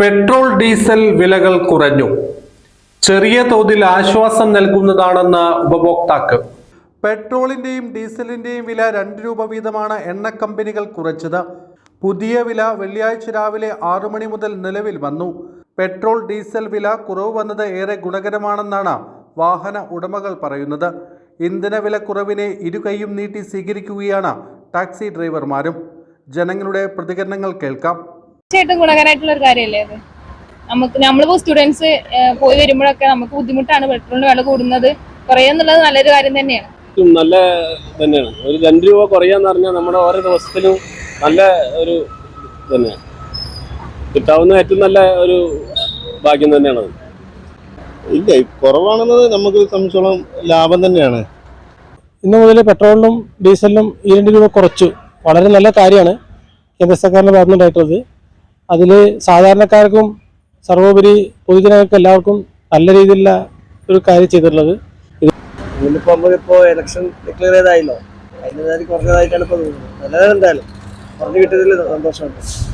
Petrol diesel വിലകൾ കുറഞ്ഞു. ചെറിയ തോതിൽ ആശ്വാസം നൽകുന്നതാണെന്ന് ഉപഭോക്താക്കൾ. പെട്രോളിന്റെയും ഡീസലിന്റെയും വില രണ്ട് രൂപ വീതമാണ് എണ്ണ കമ്പനികൾ കുറച്ചത്. പുതിയ വില വെള്ളിയാഴ്ച രാവിലെ ആറു മണി മുതൽ നിലവിൽ വന്നു. പെട്രോൾ ഡീസൽ വില കുറവ് വന്നത് ഏറെ ഗുണകരമാണെന്നാണ് വാഹന ഉടമകൾ പറയുന്നത്. ഇന്ധന വില കുറവിനെ ഇരുകൈയും നീട്ടി സ്വീകരിക്കുകയാണ് ടാക്സി ഡ്രൈവർമാരും. ജനങ്ങളുടെ പ്രതികരണങ്ങൾ കേൾക്കാം. തീർച്ചയായിട്ടും ഗുണകരമായിട്ടുള്ള ഒരു കാര്യമല്ലേ അത്? നമുക്ക് നമ്മളിപ്പോ സ്റ്റുഡൻസ് പോയി വരുമ്പോഴൊക്കെ നമുക്ക് ബുദ്ധിമുട്ടാണ് പെട്രോളിന് വില കൂടുന്നത് കുറയുന്നുള്ളത് നല്ലൊരു കാര്യം തന്നെയാണ്. നല്ല തന്നെയാണ്. ഒരു രണ്ട് രൂപ കുറയാന്ന് പറഞ്ഞാൽ നമ്മുടെ ഓരോ ദിവസത്തിലും നല്ല ഒരു തന്നെയാണ് കിട്ടാവുന്ന ഏറ്റവും നല്ല ഒരു ഭാഗ്യം തന്നെയാണ് ഇല്ല കുറവാണെന്നത് നമുക്ക് സംബന്ധിച്ചോളം ലാഭം തന്നെയാണ്. ഇന്ന് മുതൽ പെട്രോളിനും ഡീസലിനും ഈ രണ്ട് രൂപ കുറച്ചു. വളരെ നല്ല കാര്യമാണ്. കേന്ദ്ര സർക്കാരിന്റെ ഭാഗത്തുനിന്നുണ്ടായിട്ടുള്ളത്. അതിൽ സാധാരണക്കാർക്കും സർവോപരി പൊതുജനങ്ങൾക്ക് എല്ലാവർക്കും നല്ല രീതിയിലുള്ള ഒരു കാര്യം ചെയ്തിട്ടുള്ളത്. ഇതിലിപ്പോ നമ്മളിപ്പോ ഇലക്ഷൻ ഡിക്ലെയർ ചെയ്തായല്ലോ. അതിന്റെതായി കുറഞ്ഞതായിട്ടാണ് ഇപ്പൊ തോന്നുന്നത്. നല്ലതാണ് എന്തായാലും. കുറഞ്ഞു കിട്ടിയതിൽ സന്തോഷമുണ്ട്.